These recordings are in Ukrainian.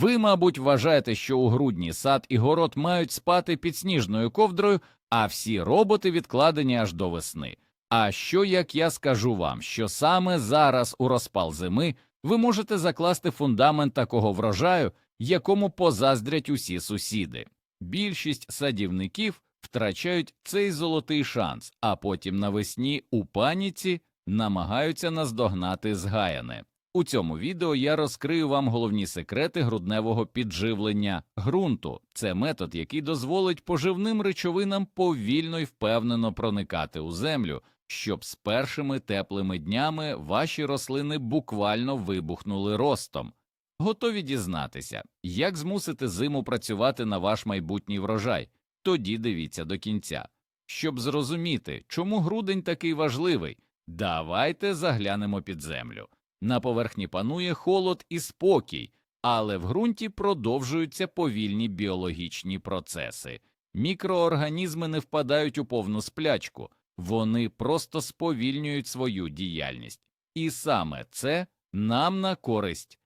Ви, мабуть, вважаєте, що у грудні сад і город мають спати під сніжною ковдрою, а всі роботи відкладені аж до весни. А що як я скажу вам, що саме зараз у розпал зими ви можете закласти фундамент такого врожаю, якому позаздрять усі сусіди. Більшість садівників втрачають цей золотий шанс, а потім навесні у паніці намагаються наздогнати згаяне. У цьому відео я розкрию вам головні секрети грудневого підживлення ґрунту. Це метод, який дозволить поживним речовинам повільно й впевнено проникати у землю, щоб з першими теплими днями ваші рослини буквально вибухнули ростом. Готові дізнатися, як змусити зиму працювати на ваш майбутній врожай? Тоді дивіться до кінця. Щоб зрозуміти, чому грудень такий важливий, давайте заглянемо під землю. На поверхні панує холод і спокій, але в ґрунті продовжуються повільні біологічні процеси. Мікроорганізми не впадають у повну сплячку, вони просто сповільнюють свою діяльність. І саме це нам на користь.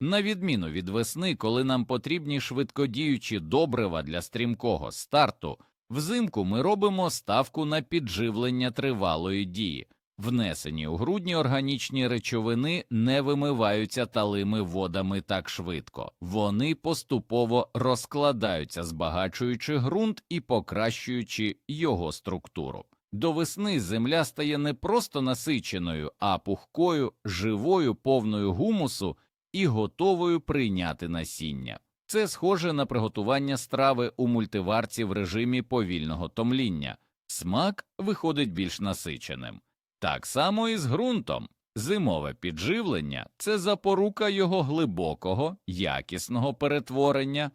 На відміну від весни, коли нам потрібні швидкодіючі добрива для стрімкого старту, взимку ми робимо ставку на підживлення тривалої дії. Внесені у грудні органічні речовини не вимиваються талими водами так швидко, вони поступово розкладаються, збагачуючи ґрунт і покращуючи його структуру. До весни земля стає не просто насиченою, а пухкою, живою, повною гумусу і готовою прийняти насіння. Це схоже на приготування страви у мультиварці в режимі повільного томління. Смак виходить більш насиченим. Так само і з ґрунтом. Зимове підживлення це запорука його глибокого, якісного перетворення.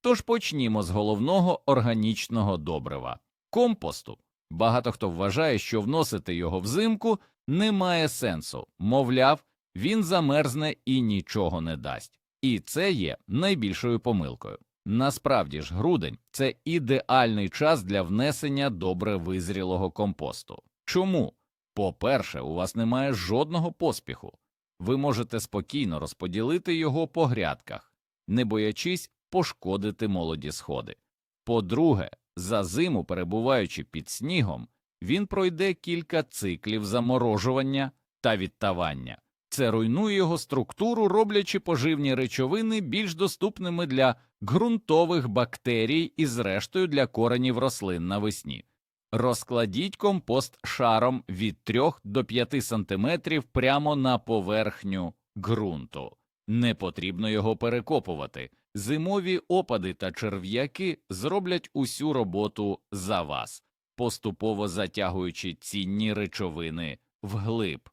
Тож почнімо з головного органічного добрива компосту. Багато хто вважає, що вносити його взимку не має сенсу, мовляв, він замерзне і нічого не дасть. І це є найбільшою помилкою. Насправді ж, грудень це ідеальний час для внесення добре визрілого компосту. Чому? По-перше, у вас немає жодного поспіху. Ви можете спокійно розподілити його по грядках, не боячись пошкодити молоді сходи. По-друге, за зиму, перебуваючи під снігом, він пройде кілька циклів заморожування та відтавання. Це руйнує його структуру, роблячи поживні речовини більш доступними для ґрунтових бактерій і, зрештою, для коренів рослин навесні. Розкладіть компост шаром від 3 до 5 см прямо на поверхню ґрунту. Не потрібно його перекопувати. Зимові опади та черв'яки зроблять усю роботу за вас, поступово затягуючи цінні речовини вглиб.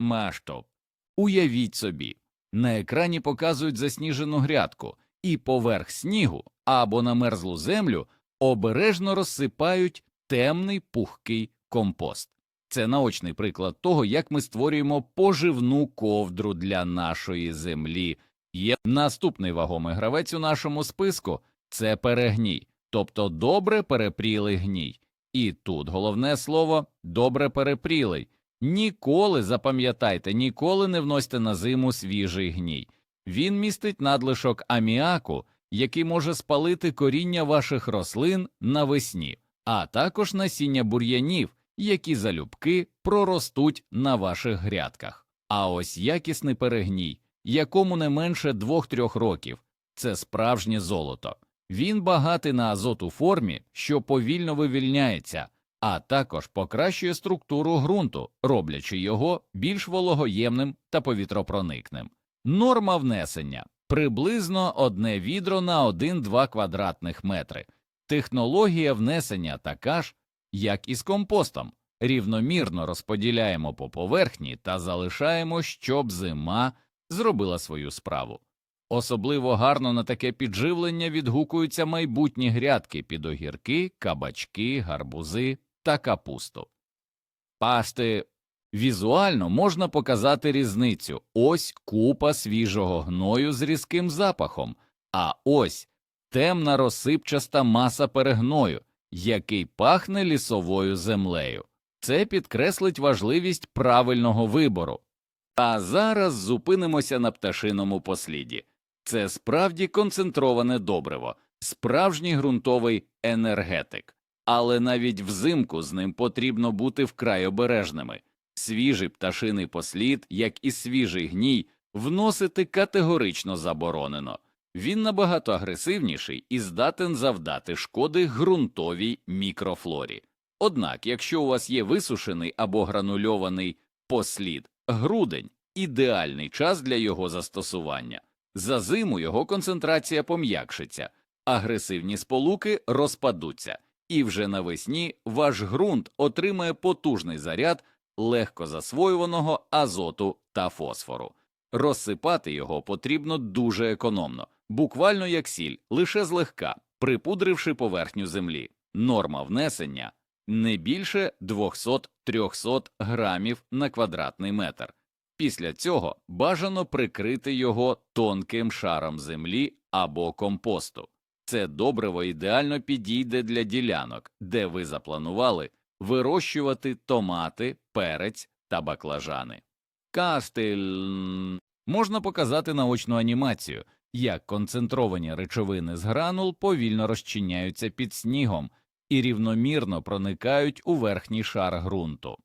Масштаб. Уявіть собі, на екрані показують засніжену грядку, і поверх снігу або на мерзлу землю обережно розсипають темний пухкий компост. Це наочний приклад того, як ми створюємо поживну ковдру для нашої землі. Є наступний вагомий гравець у нашому списку це перегній, тобто добре перепрілий гній. І тут головне слово добре перепрілий. Ніколи запам'ятайте, ніколи не вносьте на зиму свіжий гній. Він містить надлишок аміаку, який може спалити коріння ваших рослин навесні, а також насіння бур'янів, які залюбки проростуть на ваших грядках. А ось якісний перегній, якому не менше 2-3 років, це справжнє золото. Він багатий на азот у формі, що повільно вивільняється, а також покращує структуру ґрунту, роблячи його більш вологоємним та повітропроникним. Норма внесення приблизно одне відро на 1-2 квадратних метри. Технологія внесення така ж, як і з компостом. Рівномірно розподіляємо по поверхні та залишаємо, щоб зима зробила свою справу. Особливо гарно на таке підживлення відгукуються майбутні грядки під огірки, кабачки, гарбузи та капусту. Пасти візуально можна показати різницю ось купа свіжого гною з різким запахом, а ось темна розсипчаста маса перегною, який пахне лісовою землею. Це підкреслить важливість правильного вибору. А зараз зупинимося на пташиному посліді. Це справді концентроване добриво, справжній ґрунтовий енергетик. Але навіть взимку з ним потрібно бути вкрай обережними. Свіжий пташиний послід, як і свіжий гній, вносити категорично заборонено. Він набагато агресивніший і здатен завдати шкоди ґрунтовій мікрофлорі. Однак, якщо у вас є висушений або гранульований послід, грудень ідеальний час для його застосування. За зиму його концентрація пом'якшиться, агресивні сполуки розпадуться, і вже навесні ваш ґрунт отримає потужний заряд легко засвоюваного азоту та фосфору. Розсипати його потрібно дуже економно, буквально як сіль, лише злегка, припудривши поверхню землі. Норма внесення не більше 200-300 грамів на квадратний метр. Після цього бажано прикрити його тонким шаром землі або компосту. Це добриво ідеально підійде для ділянок, де ви запланували вирощувати томати, перець та баклажани. Кастель можна показати наочну анімацію, як концентровані речовини з гранул повільно розчиняються під снігом і рівномірно проникають у верхній шар ґрунту.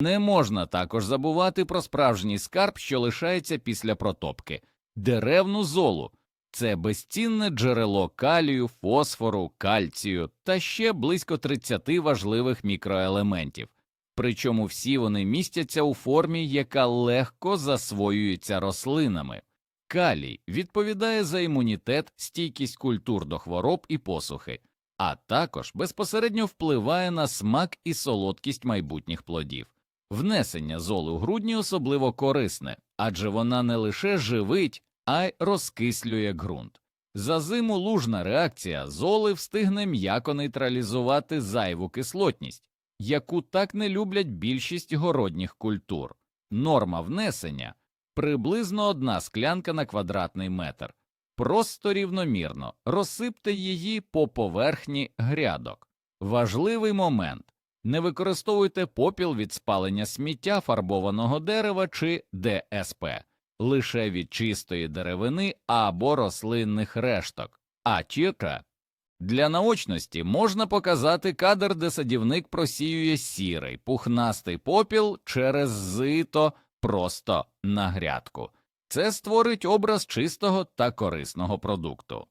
Не можна також забувати про справжній скарб, що лишається після протопки деревну золу. Це безцінне джерело калію, фосфору, кальцію та ще близько 30 важливих мікроелементів. Причому всі вони містяться у формі, яка легко засвоюється рослинами. Калій відповідає за імунітет, стійкість культур до хвороб і посухи, а також безпосередньо впливає на смак і солодкість майбутніх плодів. Внесення золи у грудні особливо корисне, адже вона не лише живить, а й розкислює ґрунт. За зиму лужна реакція золи встигне м'яко нейтралізувати зайву кислотність, яку так не люблять більшість городніх культур. Норма внесення приблизно одна склянка на квадратний метр. Просто рівномірно розсипте її по поверхні грядок. Важливий момент не використовуйте попіл від спалення сміття фарбованого дерева чи ДСП, лише від чистої деревини або рослинних решток, а тільки для наочності можна показати кадр, де садівник просіює сірий, пухнастий попіл через зито просто на грядку. Це створить образ чистого та корисного продукту.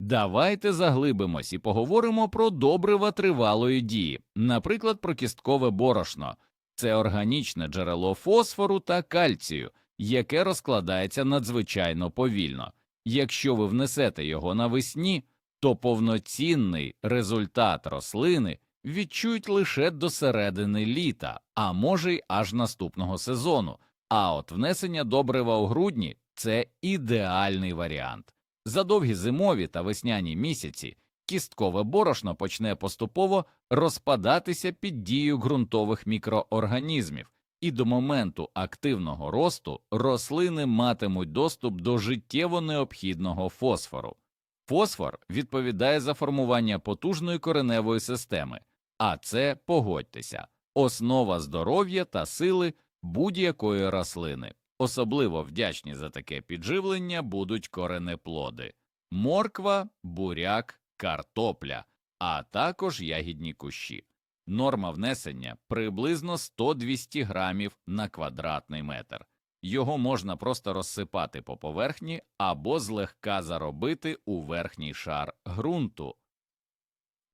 Давайте заглибимось і поговоримо про добрива тривалої дії, наприклад, про кісткове борошно. Це органічне джерело фосфору та кальцію, яке розкладається надзвичайно повільно. Якщо ви внесете його навесні, то повноцінний результат рослини відчують лише до середини літа, а може й аж наступного сезону. А от внесення добрива у грудні це ідеальний варіант. За довгі зимові та весняні місяці кісткове борошно почне поступово розпадатися під дією ґрунтових мікроорганізмів, і до моменту активного росту рослини матимуть доступ до життєво необхідного фосфору. Фосфор відповідає за формування потужної кореневої системи, а це, погодьтеся, основа здоров'я та сили будь-якої рослини. Особливо вдячні за таке підживлення будуть коренеплоди – морква, буряк, картопля, а також ягідні кущі. Норма внесення приблизно 100-200 грамів на квадратний метр. Його можна просто розсипати по поверхні або злегка заробити у верхній шар ґрунту.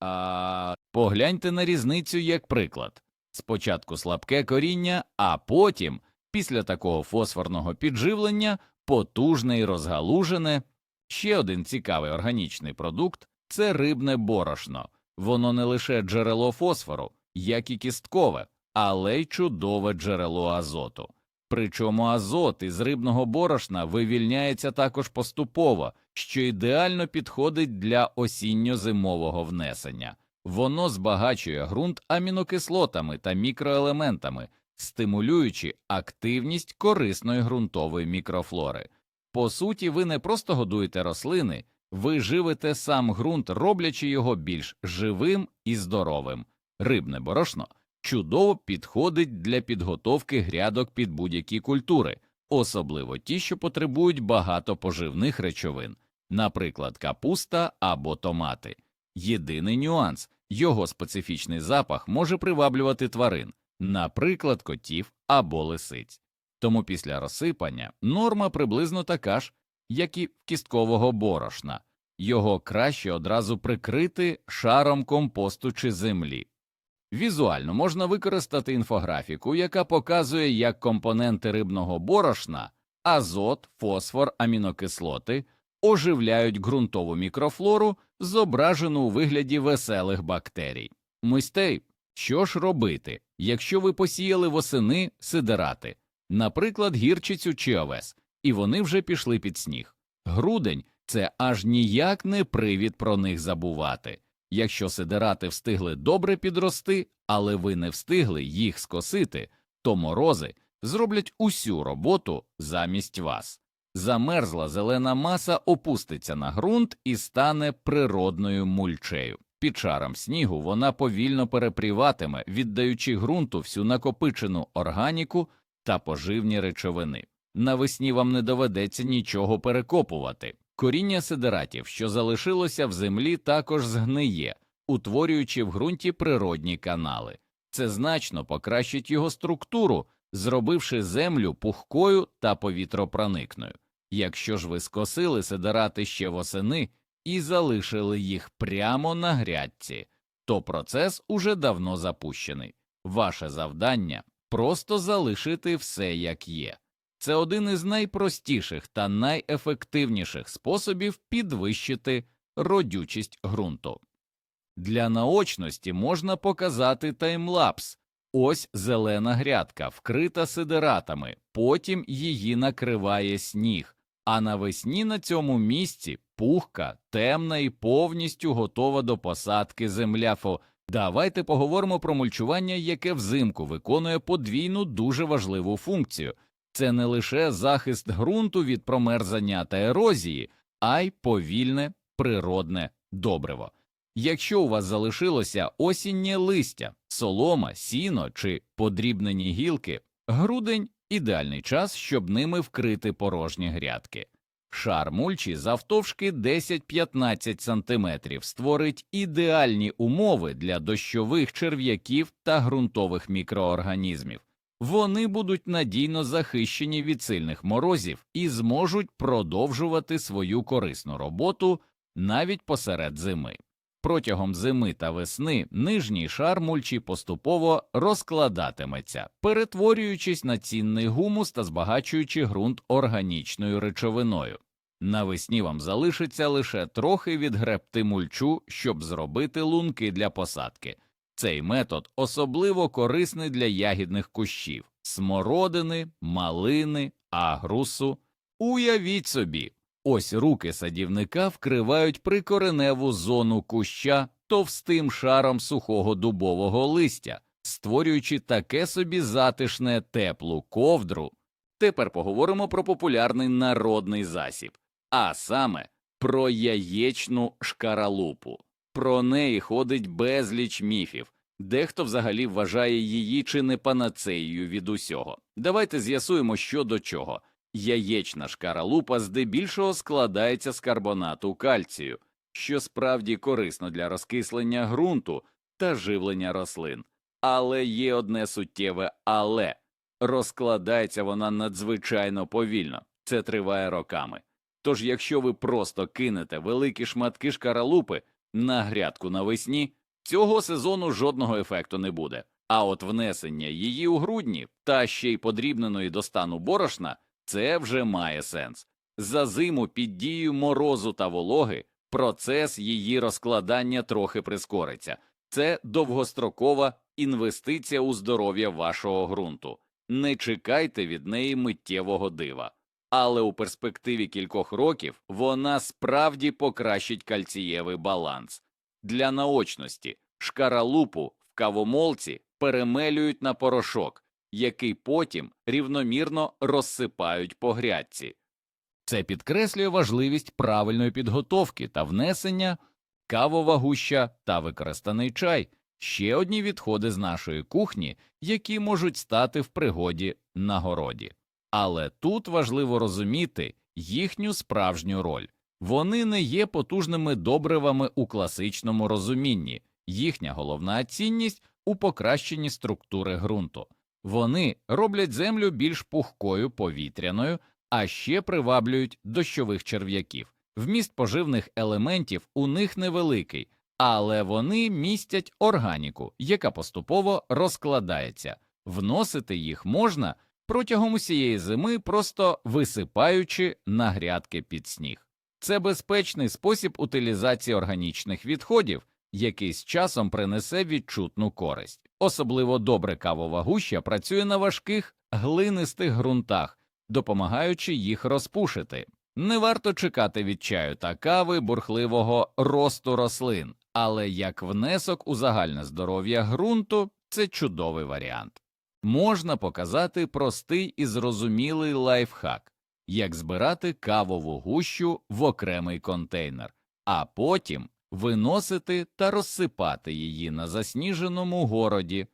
А погляньте на різницю як приклад. Спочатку слабке коріння, а потім, після такого фосфорного підживлення, потужне і розгалужене. Ще один цікавий органічний продукт це рибне борошно. Воно не лише джерело фосфору, як і кісткове, але й чудове джерело азоту. Причому азот із рибного борошна вивільняється також поступово, що ідеально підходить для осінньо-зимового внесення. Воно збагачує ґрунт амінокислотами та мікроелементами, стимулюючи активність корисної ґрунтової мікрофлори. По суті, ви не просто годуєте рослини, ви живите сам ґрунт, роблячи його більш живим і здоровим. Рибне борошно чудово підходить для підготовки грядок під будь-які культури, особливо ті, що потребують багато поживних речовин, наприклад, капуста або томати. Єдиний нюанс його специфічний запах може приваблювати тварин, наприклад, котів або лисиць. Тому після розсипання норма приблизно така ж, як і кісткового борошна, його краще одразу прикрити шаром компосту чи землі. Візуально можна використати інфографіку, яка показує, як компоненти рибного борошна азот, фосфор, амінокислоти оживляють ґрунтову мікрофлору, зображену у вигляді веселих бактерій. Мистей, що ж робити, якщо ви посіяли восени сидерати, наприклад, гірчицю чи овес, і вони вже пішли під сніг. Грудень це аж ніяк не привід про них забувати. Якщо сидерати встигли добре підрости, але ви не встигли їх скосити, то морози зроблять усю роботу замість вас. Замерзла зелена маса опуститься на ґрунт і стане природною мульчею. Під шаром снігу вона повільно перепріватиме, віддаючи ґрунту всю накопичену органіку та поживні речовини. Навесні вам не доведеться нічого перекопувати. Коріння сидератів, що залишилося в землі, також згниє, утворюючи в ґрунті природні канали. Це значно покращить його структуру, зробивши землю пухкою та повітропроникною. Якщо ж ви скосили сидерати ще восени і залишили їх прямо на грядці, то процес уже давно запущений. Ваше завдання просто залишити все як є. Це один із найпростіших та найефективніших способів підвищити родючість ґрунту. Для наочності можна показати таймлапс. Ось зелена грядка, вкрита сидератами, потім її накриває сніг, а навесні на цьому місці пухка, темна і повністю готова до посадки земля. Фо давайте поговоримо про мульчування, яке взимку виконує подвійну дуже важливу функцію. Це не лише захист ґрунту від промерзання та ерозії, а й повільне природне добриво. Якщо у вас залишилося осіннє листя, солома, сіно чи подрібнені гілки, грудень ідеальний час, щоб ними вкрити порожні грядки. Шар мульчі завтовшки 10-15 см створить ідеальні умови для дощових черв'яків та ґрунтових мікроорганізмів. Вони будуть надійно захищені від сильних морозів і зможуть продовжувати свою корисну роботу навіть посеред зими. Протягом зими та весни нижній шар мульчі поступово розкладатиметься, перетворюючись на цінний гумус та збагачуючи ґрунт органічною речовиною. Навесні вам залишиться лише трохи відгребти мульчу, щоб зробити лунки для посадки. Цей метод особливо корисний для ягідних кущів смородини, малини, агрусу. Уявіть собі, ось руки садівника вкривають прикореневу зону куща товстим шаром сухого дубового листя, створюючи таке собі затишне теплу ковдру. Тепер поговоримо про популярний народний засіб, а саме про яєчну шкаралупу. Про неї ходить безліч міфів. Дехто взагалі вважає її чи не панацеєю від усього. Давайте з'ясуємо, що до чого. Яєчна шкаралупа здебільшого складається з карбонату кальцію, що справді корисно для розкислення ґрунту та живлення рослин. Але є одне суттєве але розкладається вона надзвичайно повільно, це триває роками. Тож, якщо ви просто кинете великі шматки шкаралупи на грядку навесні, цього сезону жодного ефекту не буде. А от внесення її у грудні та ще й подрібненої до стану борошна це вже має сенс. За зиму під дією морозу та вологи процес її розкладання трохи прискориться. Це довгострокова інвестиція у здоров'я вашого ґрунту. Не чекайте від неї миттєвого дива. Але у перспективі кількох років вона справді покращить кальцієвий баланс. Для наочності шкаралупу в кавомолці перемелюють на порошок, який потім рівномірно розсипають по грядці. Це підкреслює важливість правильної підготовки та внесення кавова гуща та використаний чай ще одні відходи з нашої кухні, які можуть стати в пригоді на городі. Але тут важливо розуміти їхню справжню роль. Вони не є потужними добривами у класичному розумінні, їхня головна цінність у покращенні структури ґрунту. Вони роблять землю більш пухкою повітряною, а ще приваблюють дощових черв'яків. Вміст поживних елементів у них невеликий, але вони містять органіку, яка поступово розкладається. Вносити їх можна протягом усієї зими, просто висипаючи на грядки під сніг. Це безпечний спосіб утилізації органічних відходів, який з часом принесе відчутну користь. Особливо добре кавова гуща працює на важких глинистих ґрунтах, допомагаючи їх розпушити. Не варто чекати від чаю та кави бурхливого росту рослин, але як внесок у загальне здоров'я ґрунту це чудовий варіант. Можна показати простий і зрозумілий лайфхак, як збирати кавову гущу в окремий контейнер, а потім виносити та розсипати її на засніженому городі.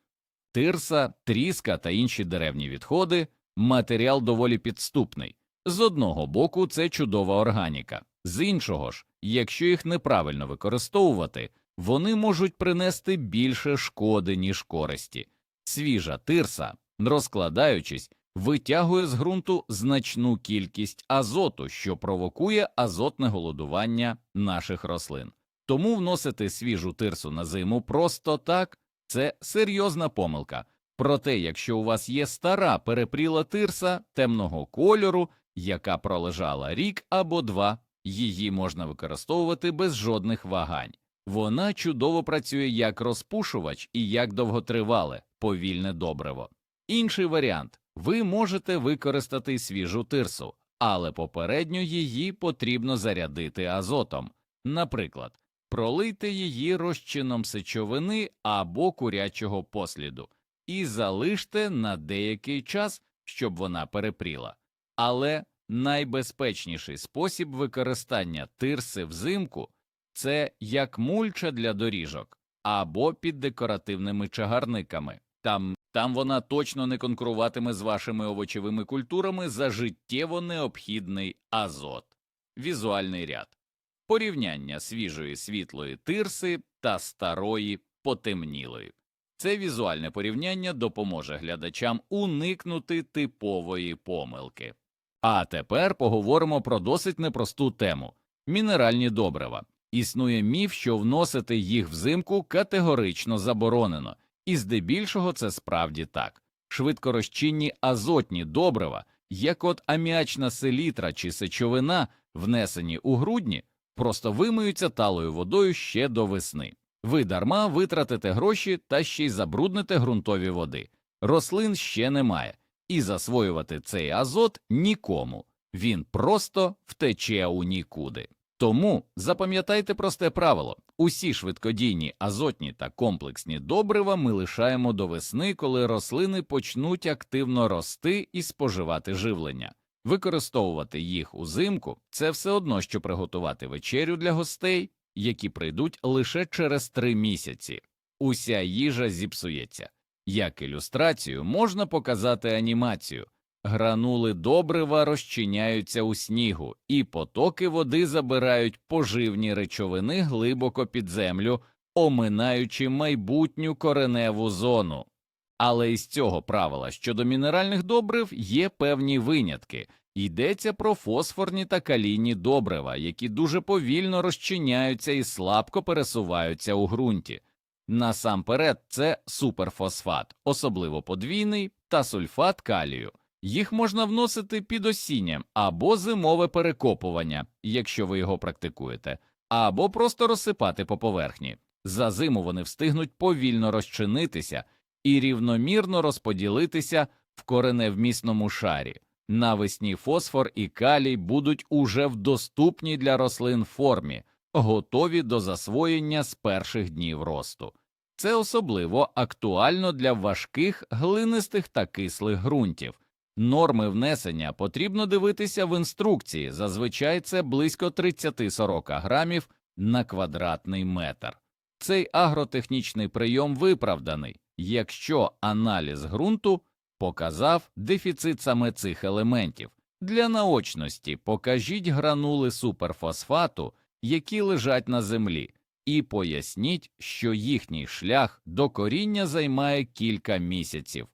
Тирса, тріска та інші деревні відходи матеріал доволі підступний. З одного боку, це чудова органіка, з іншого ж, якщо їх неправильно використовувати, вони можуть принести більше шкоди, ніж користі. Свіжа тирса, розкладаючись, витягує з ґрунту значну кількість азоту, що провокує азотне голодування наших рослин. Тому вносити свіжу тирсу на зиму просто так це серйозна помилка. Проте, якщо у вас є стара перепріла тирса темного кольору, яка пролежала рік або два, її можна використовувати без жодних вагань. Вона чудово працює як розпушувач і як довготривале, повільне добриво. Інший варіант ви можете використати свіжу тирсу, але попередньо її потрібно зарядити азотом. Наприклад, пролийте її розчином сечовини або курячого посліду і залиште на деякий час, щоб вона перепріла. Але найбезпечніший спосіб використання тирси взимку це як мульча для доріжок або під декоративними чагарниками. Там, там вона точно не конкуруватиме з вашими овочевими культурами за життєво необхідний азот. Візуальний ряд порівняння свіжої світлої тирси та старої потемнілої. Це візуальне порівняння допоможе глядачам уникнути типової помилки. А тепер поговоримо про досить непросту тему мінеральні добрива. Існує міф, що вносити їх взимку категорично заборонено, і здебільшого це справді так. Швидкорозчинні азотні добрива, як от аміачна селітра чи сечовина, внесені у грудні, просто вимиються талою водою ще до весни. Ви дарма витратите гроші та ще й забрудните ґрунтові води. Рослин ще немає, і засвоювати цей азот нікому. Він просто втече у нікуди. Тому запам'ятайте просте правило: усі швидкодійні азотні та комплексні добрива ми лишаємо до весни, коли рослини почнуть активно рости і споживати живлення. Використовувати їх узимку це все одно, що приготувати вечерю для гостей, які прийдуть лише через три місяці. Уся їжа зіпсується. Як ілюстрацію можна показати анімацію. Гранули добрива розчиняються у снігу, і потоки води забирають поживні речовини глибоко під землю, оминаючи майбутню кореневу зону. Але із цього правила щодо мінеральних добрив є певні винятки. Йдеться про фосфорні та калійні добрива, які дуже повільно розчиняються і слабко пересуваються у ґрунті. Насамперед, це суперфосфат, особливо подвійний, та сульфат калію. Їх можна вносити під осінням або зимове перекопування, якщо ви його практикуєте, або просто розсипати по поверхні. За зиму вони встигнуть повільно розчинитися і рівномірно розподілитися в кореневмісному шарі. Навесні фосфор і калій будуть уже в доступній для рослин формі, готові до засвоєння з перших днів росту. Це особливо актуально для важких глинистих та кислих ґрунтів. Норми внесення потрібно дивитися в інструкції, зазвичай це близько 30-40 грамів на квадратний метр. Цей агротехнічний прийом виправданий, якщо аналіз ґрунту показав дефіцит саме цих елементів. Для наочності покажіть гранули суперфосфату, які лежать на землі, і поясніть, що їхній шлях до коріння займає кілька місяців.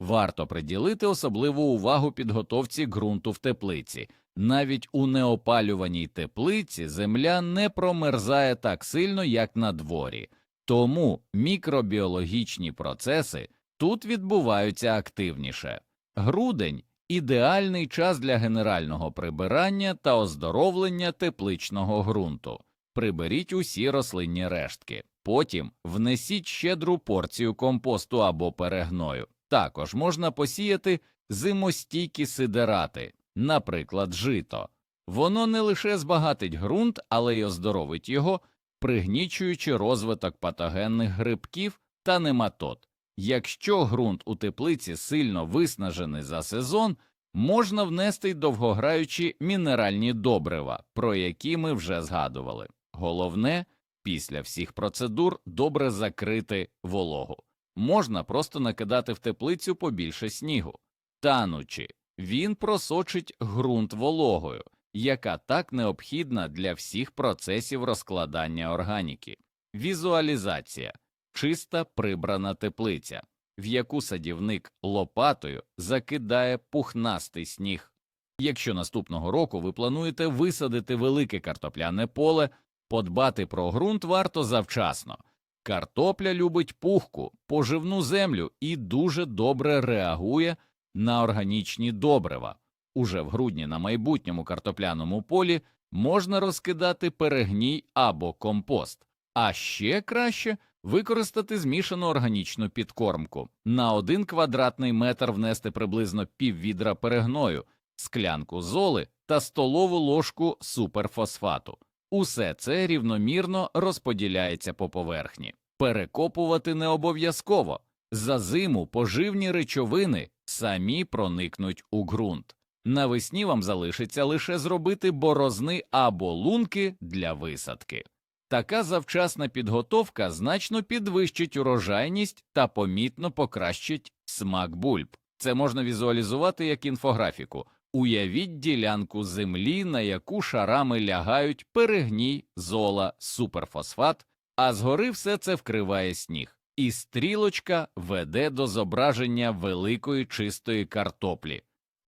Варто приділити особливу увагу підготовці ґрунту в теплиці. Навіть у неопалюваній теплиці земля не промерзає так сильно, як на дворі, тому мікробіологічні процеси тут відбуваються активніше. Грудень ідеальний час для генерального прибирання та оздоровлення тепличного ґрунту. Приберіть усі рослинні рештки, потім внесіть щедру порцію компосту або перегною. Також можна посіяти зимостійкі сидерати, наприклад, жито. Воно не лише збагатить ґрунт, але й оздоровить його, пригнічуючи розвиток патогенних грибків та нематод. Якщо ґрунт у теплиці сильно виснажений за сезон, можна внести й довгограючі мінеральні добрива, про які ми вже згадували. Головне, після всіх процедур добре закрити вологу. Можна просто накидати в теплицю побільше снігу. Танучи, він просочить ґрунт вологою, яка так необхідна для всіх процесів розкладання органіки. Візуалізація чиста прибрана теплиця, в яку садівник лопатою закидає пухнастий сніг. Якщо наступного року ви плануєте висадити велике картопляне поле, подбати про ґрунт варто завчасно. Картопля любить пухку, поживну землю і дуже добре реагує на органічні добрива. Уже в грудні на майбутньому картопляному полі можна розкидати перегній або компост, а ще краще використати змішану органічну підкормку. На один квадратний метр внести приблизно піввідра перегною, склянку золи та столову ложку суперфосфату. Усе це рівномірно розподіляється по поверхні. Перекопувати не обов'язково. За зиму поживні речовини самі проникнуть у ґрунт. Навесні вам залишиться лише зробити борозни або лунки для висадки. Така завчасна підготовка значно підвищить урожайність та помітно покращить смак бульб. Це можна візуалізувати як інфографіку. Уявіть ділянку землі, на яку шарами лягають перегній, зола, суперфосфат, а згори все це вкриває сніг, і стрілочка веде до зображення великої чистої картоплі.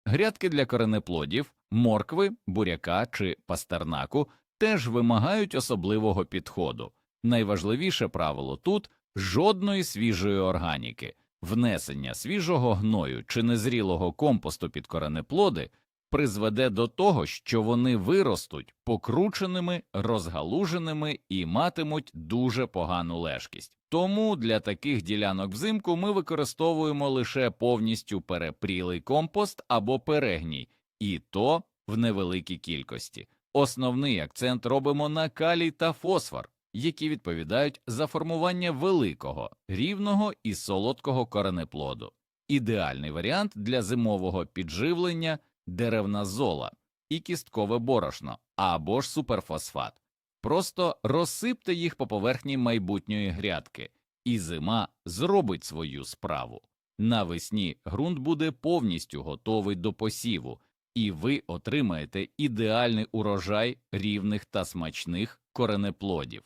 Грядки для коренеплодів, моркви, буряка чи пастернаку теж вимагають особливого підходу. Найважливіше правило тут жодної свіжої органіки, внесення свіжого гною чи незрілого компосту під коренеплоди призведе до того, що вони виростуть покрученими, розгалуженими і матимуть дуже погану лежкість. Тому для таких ділянок взимку ми використовуємо лише повністю перепрілий компост або перегній, і то в невеликій кількості. Основний акцент робимо на калій та фосфор, які відповідають за формування великого, рівного і солодкого коренеплоду. Ідеальний варіант для зимового підживлення деревна зола і кісткове борошно або ж суперфосфат. Просто розсипте їх по поверхні майбутньої грядки, і зима зробить свою справу. Навесні ґрунт буде повністю готовий до посіву, і ви отримаєте ідеальний урожай рівних та смачних коренеплодів.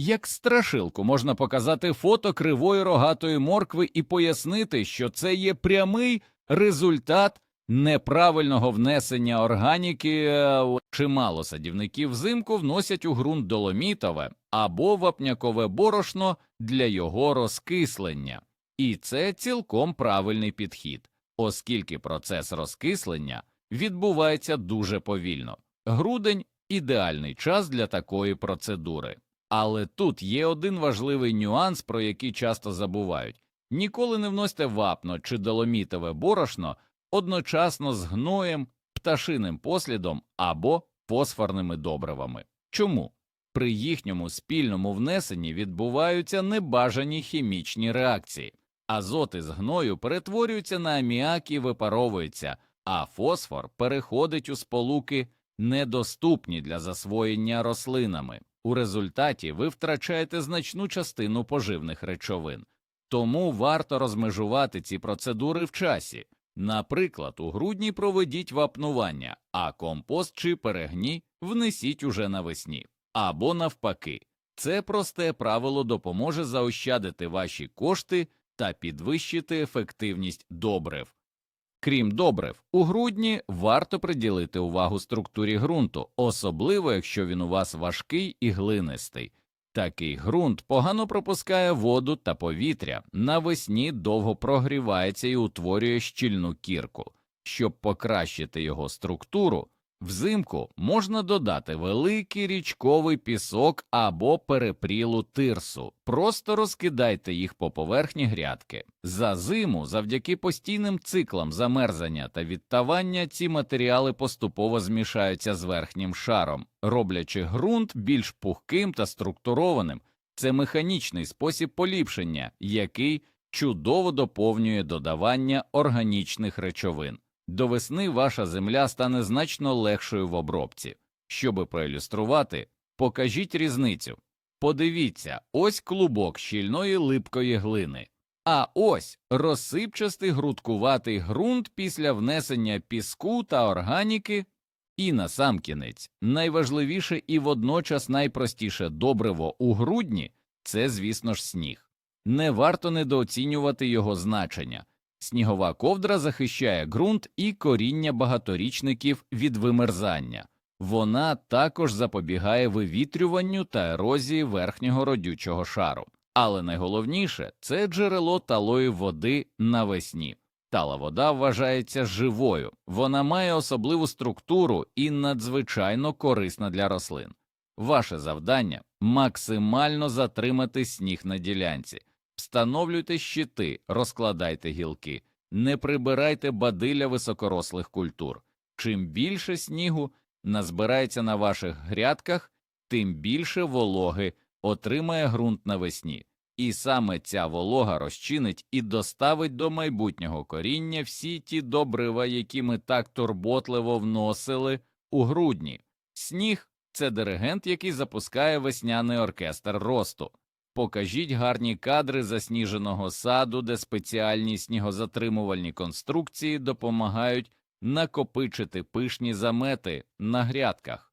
Як страшилку можна показати фото кривої рогатої моркви і пояснити, що це є прямий результат неправильного внесення органіки. е, Чимало садівників взимку вносять у ґрунт доломітове або вапнякове борошно для його розкислення, і це цілком правильний підхід, оскільки процес розкислення відбувається дуже повільно. Грудень ідеальний час для такої процедури. Але тут є один важливий нюанс, про який часто забувають ніколи не вносьте вапно чи доломітове борошно одночасно з гноєм, пташиним послідом або фосфорними добривами. Чому? При їхньому спільному внесенні відбуваються небажані хімічні реакції. Азот із гною перетворюється на аміак і випаровується, а фосфор переходить у сполуки, недоступні для засвоєння рослинами. У результаті ви втрачаєте значну частину поживних речовин. Тому варто розмежувати ці процедури в часі. Наприклад, у грудні проведіть вапнування, а компост чи перегній внесіть уже навесні. Або навпаки. Це просте правило допоможе заощадити ваші кошти та підвищити ефективність добрив. Крім добрив, у грудні варто приділити увагу структурі ґрунту, особливо якщо він у вас важкий і глинистий. Такий ґрунт погано пропускає воду та повітря, навесні довго прогрівається і утворює щільну кірку. Щоб покращити його структуру, взимку можна додати великий річковий пісок або перепрілу тирсу. Просто розкидайте їх по поверхні грядки. За зиму, завдяки постійним циклам замерзання та відтавання, ці матеріали поступово змішаються з верхнім шаром, роблячи ґрунт більш пухким та структурованим. Це механічний спосіб поліпшення, який чудово доповнює додавання органічних речовин. До весни ваша земля стане значно легшою в обробці. Щоби проілюструвати, покажіть різницю. Подивіться, ось клубок щільної липкої глини, а ось розсипчастий грудкуватий ґрунт після внесення піску та органіки. І насамкінець, найважливіше і водночас найпростіше добриво у грудні це, звісно ж, сніг. Не варто недооцінювати його значення. Снігова ковдра захищає ґрунт і коріння багаторічників від вимерзання. Вона також запобігає вивітрюванню та ерозії верхнього родючого шару. Але найголовніше це джерело талої води навесні. Тала вода вважається живою, вона має особливу структуру і надзвичайно корисна для рослин. Ваше завдання максимально затримати сніг на ділянці, встановлюйте щити, розкладайте гілки, не прибирайте бадилля високорослих культур. Чим більше снігу назбирається на ваших грядках, тим більше вологи отримає ґрунт навесні. І саме ця волога розчинить і доставить до майбутнього коріння всі ті добрива, які ми так турботливо вносили у грудні. Сніг це диригент, який запускає весняний оркестр росту. Покажіть гарні кадри засніженого саду, де спеціальні снігозатримувальні конструкції допомагають накопичити пишні замети на грядках.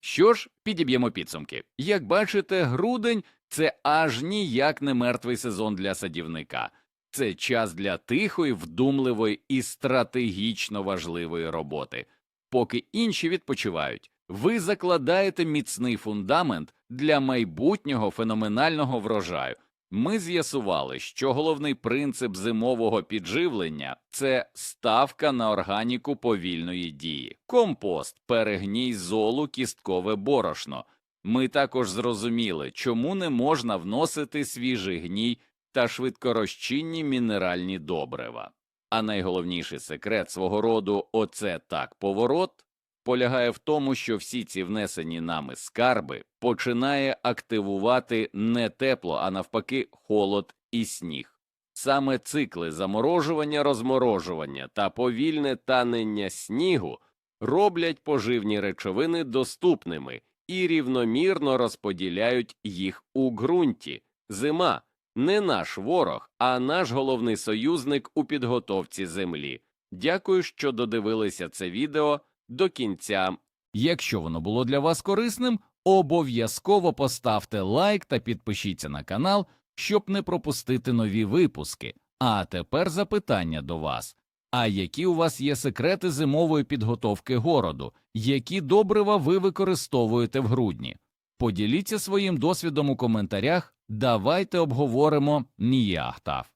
Що ж, підіб'ємо підсумки. Як бачите, грудень це аж ніяк не мертвий сезон для садівника. Це час для тихої, вдумливої і стратегічно важливої роботи. Поки інші відпочивають, ви закладаєте міцний фундамент для майбутнього феноменального врожаю. Ми з'ясували, що головний принцип зимового підживлення це ставка на органіку повільної дії, компост, перегній золу, кісткове борошно. Ми також зрозуміли, чому не можна вносити свіжий гній та швидкорозчинні мінеральні добрива. А найголовніший секрет свого роду оце так поворот полягає в тому, що всі ці внесені нами скарби починає активувати не тепло, а навпаки, холод і сніг. Саме цикли заморожування, розморожування та повільне танення снігу роблять поживні речовини доступними і рівномірно розподіляють їх у ґрунті. Зима не наш ворог, а наш головний союзник у підготовці землі. Дякую, що додивилися це відео до кінця. Якщо воно було для вас корисним, обов'язково поставте лайк та підпишіться на канал, щоб не пропустити нові випуски. А тепер запитання до вас. А які у вас є секрети зимової підготовки городу, які добрива ви використовуєте в грудні? Поділіться своїм досвідом у коментарях, давайте обговоримо ніяхтав.